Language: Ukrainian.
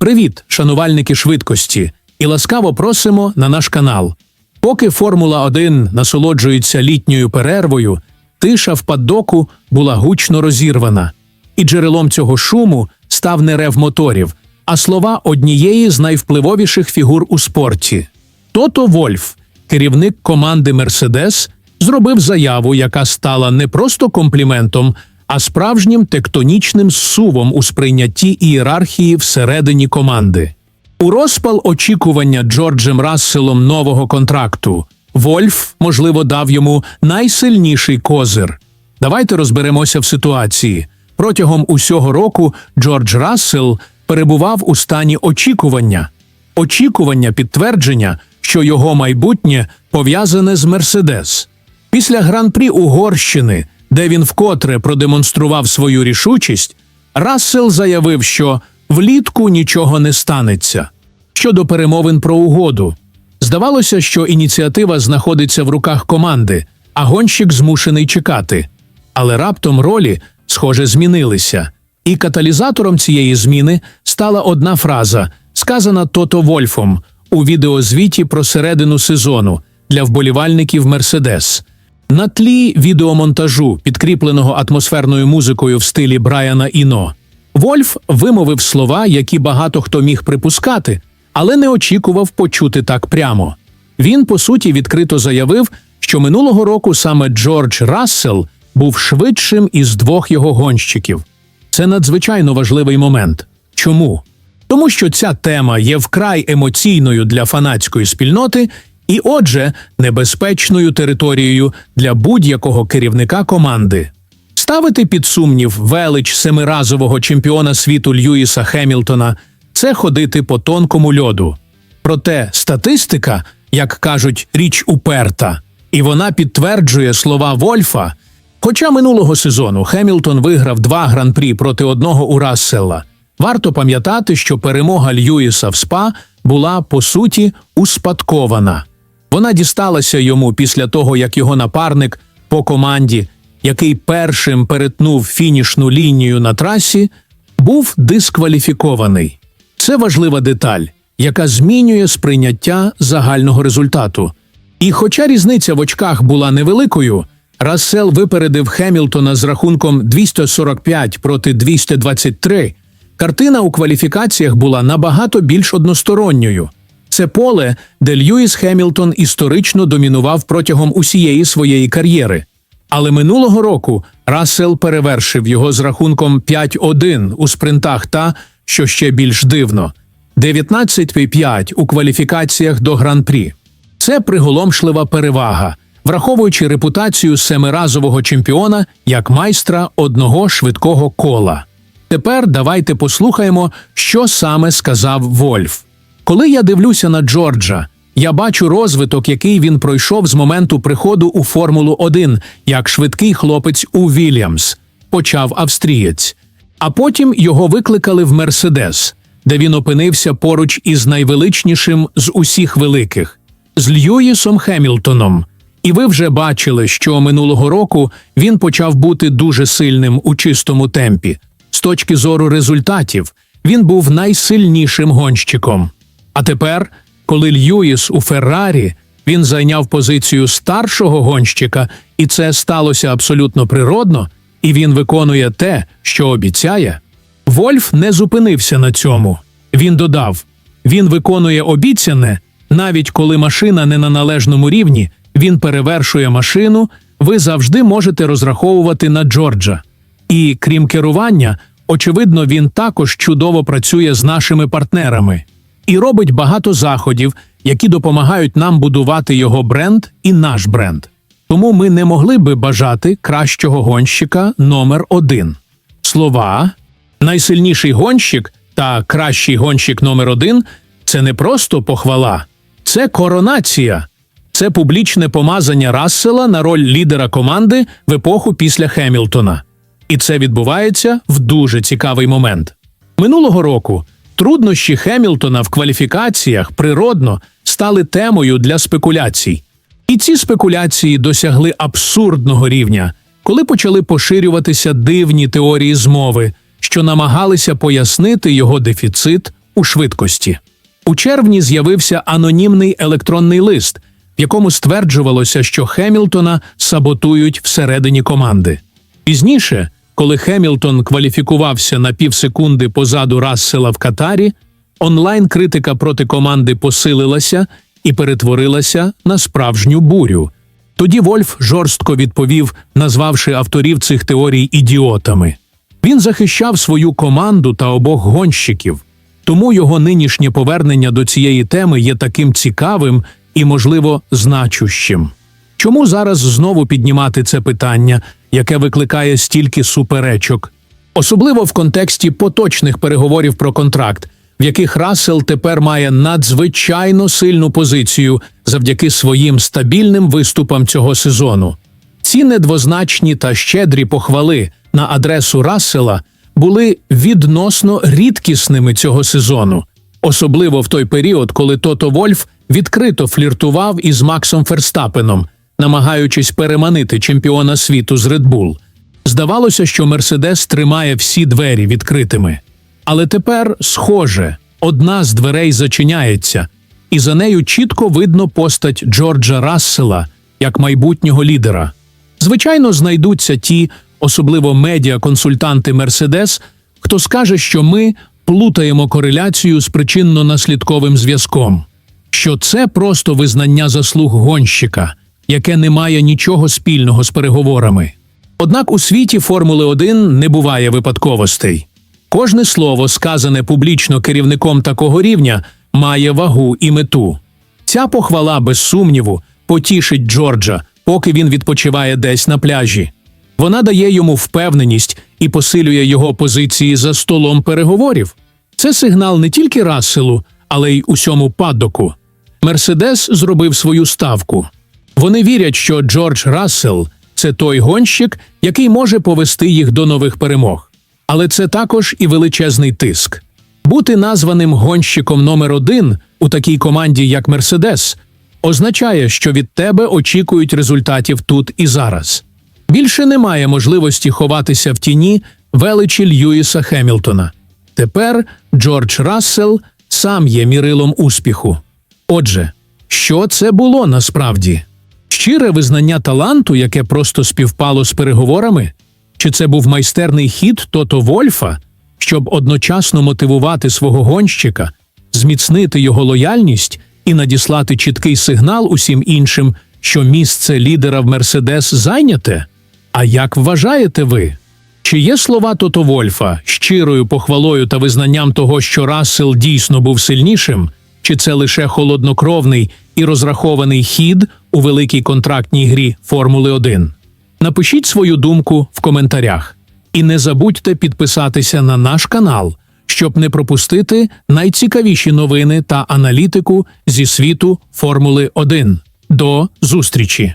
Привіт, шанувальники швидкості, і ласкаво просимо на наш канал. Поки Формула 1 насолоджується літньою перервою, тиша в паддоку була гучно розірвана, і джерелом цього шуму став не рев моторів, а слова однієї з найвпливовіших фігур у спорті. Тото Вольф, керівник команди Мерседес, зробив заяву, яка стала не просто компліментом, а справжнім тектонічним зсувом у сприйнятті ієрархії всередині команди. У розпал очікування Джорджем Расселом нового контракту Вольф, можливо, дав йому найсильніший козир. Давайте розберемося в ситуації. Протягом усього року Джордж Рассел перебував у стані очікування, очікування підтвердження, що його майбутнє пов'язане з Мерседес. Після гран-прі Угорщини, де він вкотре продемонстрував свою рішучість, Рассел заявив, що влітку нічого не станеться. Щодо перемовин про угоду, здавалося, що ініціатива знаходиться в руках команди, а гонщик змушений чекати. Але раптом ролі, схоже, змінилися. І каталізатором цієї зміни стала одна фраза, сказана Тото Вольфом у відеозвіті про середину сезону для вболівальників Мерседес. На тлі відеомонтажу, підкріпленого атмосферною музикою в стилі Брайана Іно, Вольф вимовив слова, які багато хто міг припускати, але не очікував почути так прямо. Він, по суті, відкрито заявив, що минулого року саме Джордж Рассел був швидшим із двох його гонщиків. Це надзвичайно важливий момент. Чому? Тому що ця тема є вкрай емоційною для фанатської спільноти і, отже, небезпечною територією для будь-якого керівника команди. Ставити під сумнів велич семиразового чемпіона світу Льюіса Хемілтона це ходити по тонкому льоду. Проте статистика, як кажуть, річ уперта, і вона підтверджує слова Вольфа. Хоча минулого сезону Хемілтон виграв два гран-прі проти одного у Расселла, варто пам'ятати, що перемога Льюіса в СПА була по суті успадкована. Вона дісталася йому після того, як його напарник по команді, який першим перетнув фінішну лінію на трасі, був дискваліфікований. Це важлива деталь, яка змінює сприйняття загального результату. І хоча різниця в очках була невеликою, Рассел випередив Хемілтона з рахунком 245 проти 223, картина у кваліфікаціях була набагато більш односторонньою. Це поле, де Льюіс Хемілтон історично домінував протягом усієї своєї кар'єри. Але минулого року Рассел перевершив його з рахунком 5-1 у спринтах та, що ще більш дивно, 19-5 у кваліфікаціях до гран-прі. Це приголомшлива перевага, враховуючи репутацію семиразового чемпіона як майстра одного швидкого кола. Тепер давайте послухаємо, що саме сказав Вольф. Коли я дивлюся на Джорджа, я бачу розвиток, який він пройшов з моменту приходу у Формулу 1 як швидкий хлопець у Вільямс, почав австрієць. А потім його викликали в Мерседес, де він опинився поруч із найвеличнішим з усіх великих з Льюїсом Хемілтоном. І ви вже бачили, що минулого року він почав бути дуже сильним у чистому темпі. З точки зору результатів, він був найсильнішим гонщиком. А тепер, коли Льюіс у Феррарі, він зайняв позицію старшого гонщика, і це сталося абсолютно природно, і він виконує те, що обіцяє. Вольф не зупинився на цьому. Він додав: він виконує обіцяне, навіть коли машина не на належному рівні, він перевершує машину, ви завжди можете розраховувати на Джорджа. І крім керування, очевидно, він також чудово працює з нашими партнерами і робить багато заходів, які допомагають нам будувати його бренд і наш бренд. Тому ми не могли би бажати кращого гонщика номер один. Слова найсильніший гонщик та кращий гонщик номер один це не просто похвала, це коронація. Це публічне помазання Рассела на роль лідера команди в епоху після Хемілтона. І це відбувається в дуже цікавий момент. Минулого року труднощі Хемілтона в кваліфікаціях природно стали темою для спекуляцій. І ці спекуляції досягли абсурдного рівня, коли почали поширюватися дивні теорії змови, що намагалися пояснити його дефіцит у швидкості. У червні з'явився анонімний електронний лист, в якому стверджувалося, що Хемілтона саботують всередині команди. Пізніше, коли Хемілтон кваліфікувався на півсекунди позаду Рассела в Катарі, онлайн-критика проти команди посилилася і перетворилася на справжню бурю. Тоді Вольф жорстко відповів, назвавши авторів цих теорій ідіотами. Він захищав свою команду та обох гонщиків, тому його нинішнє повернення до цієї теми є таким цікавим і, можливо, значущим. Чому зараз знову піднімати це питання, яке викликає стільки суперечок? Особливо в контексті поточних переговорів про контракт, в яких Рассел тепер має надзвичайно сильну позицію завдяки своїм стабільним виступам цього сезону. Ці недвозначні та щедрі похвали на адресу Рассела були відносно рідкісними цього сезону, особливо в той період, коли Тото Вольф відкрито фліртував із Максом Ферстапеном, намагаючись переманити чемпіона світу з Red Bull. Здавалося, що Мерседес тримає всі двері відкритими. Але тепер, схоже, одна з дверей зачиняється, і за нею чітко видно постать Джорджа Рассела як майбутнього лідера. Звичайно, знайдуться ті, особливо медіаконсультанти Мерседес, хто скаже, що ми плутаємо кореляцію з причинно-наслідковим зв'язком, що це просто визнання заслуг гонщика, яке не має нічого спільного з переговорами. Однак у світі Формули 1 не буває випадковостей. Кожне слово, сказане публічно керівником такого рівня, має вагу і мету. Ця похвала, без сумніву, потішить Джорджа, поки він відпочиває десь на пляжі. Вона дає йому впевненість і посилює його позиції за столом переговорів. Це сигнал не тільки Расселу, але й усьому паддоку. Мерседес зробив свою ставку. Вони вірять, що Джордж Рассел це той гонщик, який може повести їх до нових перемог. Але це також і величезний тиск. Бути названим гонщиком номер один у такій команді, як Мерседес, означає, що від тебе очікують результатів тут і зараз. Більше немає можливості ховатися в тіні величі Льюіса Хемілтона. Тепер Джордж Рассел сам є мірилом успіху. Отже, що це було насправді? Щире визнання таланту, яке просто співпало з переговорами? Чи це був майстерний хід Тото Вольфа, щоб одночасно мотивувати свого гонщика, зміцнити його лояльність і надіслати чіткий сигнал усім іншим, що місце лідера в Мерседес зайняте? А як вважаєте ви? Чи є слова Тото Вольфа щирою похвалою та визнанням того, що Рассел дійсно був сильнішим, чи це лише холоднокровний і розрахований хід у великій контрактній грі Формули 1? Напишіть свою думку в коментарях. І не забудьте підписатися на наш канал, щоб не пропустити найцікавіші новини та аналітику зі світу Формули 1. До зустрічі!